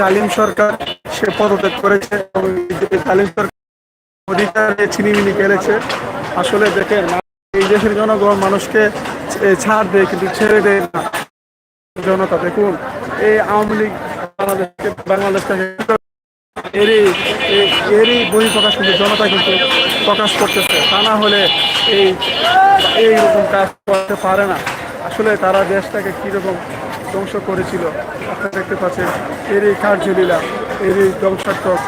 জালিম সরকার সে পদত্যাগ করেছে এবং জালিম সরকার অধিকারে ছিনিমিনি খেলেছে। আসলে দেখেন, এই দেশের জনগণ মানুষকে ছাড় দেয় কিন্তু ছেড়ে দেয় না। জনতা, দেখুন, এই আওয়ামী লীগ বাংলাদেশকে বাংলাদেশটাকে এরই এরই বই প্রকাশ কিন্তু জনতা কিন্তু প্রকাশ করতেছে। তা না হলে এই এইরকম কাজ করতে পারে না। আসলে তারা দেশটাকে কীরকম ধ্বংস করেছিল। আপনারা দেখতে পাচ্ছেন এরই কার্যলীলা এরই ধ্বংসাত্মক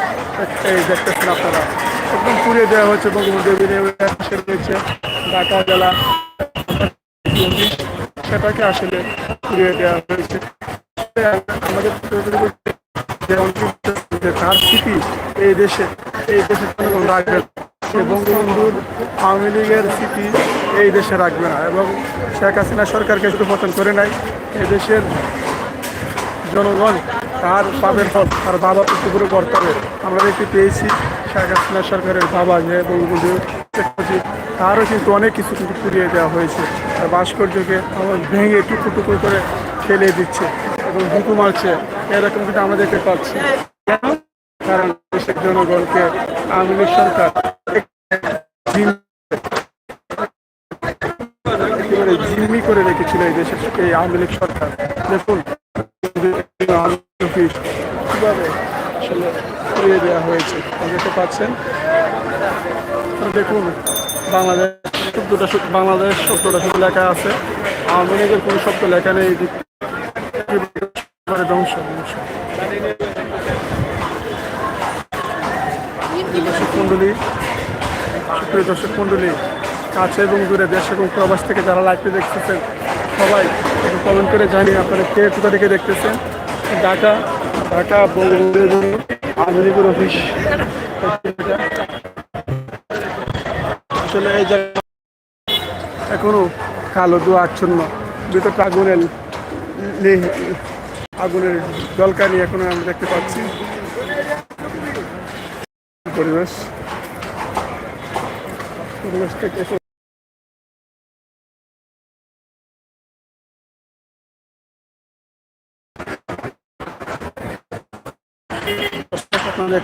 এই দেখতেছেন আপনারা। একদম পুড়িয়ে দেওয়া হচ্ছে বঙ্গবন্ধু রয়েছে ঢাকা জেলা। সেটাকে আসলে পুড়িয়ে দেওয়া হয়েছে। আমাদের যে তার স্মৃতি এই দেশে, এই দেশের জনগণ রাখবে। সে বঙ্গবন্ধুর আওয়ামী লীগের স্মৃতি এই দেশে রাখবে না এবং শেখ হাসিনা সরকারকে শুধু পতন করে নাই এই দেশের জনগণ তার পাবের ফল তার বাবা পুরো করতে হবে আমরা দেখতে পেয়েছি শেখ হাসিনা সরকারের বাবা যে বঙ্গবন্ধু তারও কিন্তু অনেক কিছু কিন্তু পুড়িয়ে দেওয়া হয়েছে। তার ভাস্কর্যকে আমার ভেঙে টুকরো টুকরো করে ফেলে দিচ্ছে এবং ঢুকু মারছে এরকম কিন্তু আমরা দেখতে পাচ্ছি। কারণ দেশের জনগণকে আওয়ামী সরকার একেবারে জিম্মি করে রেখেছিল এই দেশের এই আওয়ামী লীগ সরকার। দেখুন কীভাবে আসলে করিয়ে দেওয়া হয়েছে দেখতে পাচ্ছেন। দেখুন বাংলাদেশ শব্দটা বাংলাদেশ শব্দটা শুধু লেখা আছে। আওয়ামী লীগের কোনো শব্দ লেখা নেই। ধ্বংস ধ্বংস। দর্শক সুপ্রিয় দর্শক মন্ডলী, কাছে এবং দূরে দেশ এবং প্রবাস থেকে যারা লাইভে দেখতেছেন, সবাই একটু কমেন্ট করে জানি আপনারা কে কোথা থেকে দেখতেছেন? ঢাকা ঢাকা বঙ্গবন্ধুর অফিস। আসলে এই জায়গা এখনও কালো দু আচ্ছন্ন, ভিতরটা আগুনের আগুনের জলকানি এখনও আমি দেখতে পাচ্ছি। পরিবেশ। পরিবেশ থেকে আপনাদের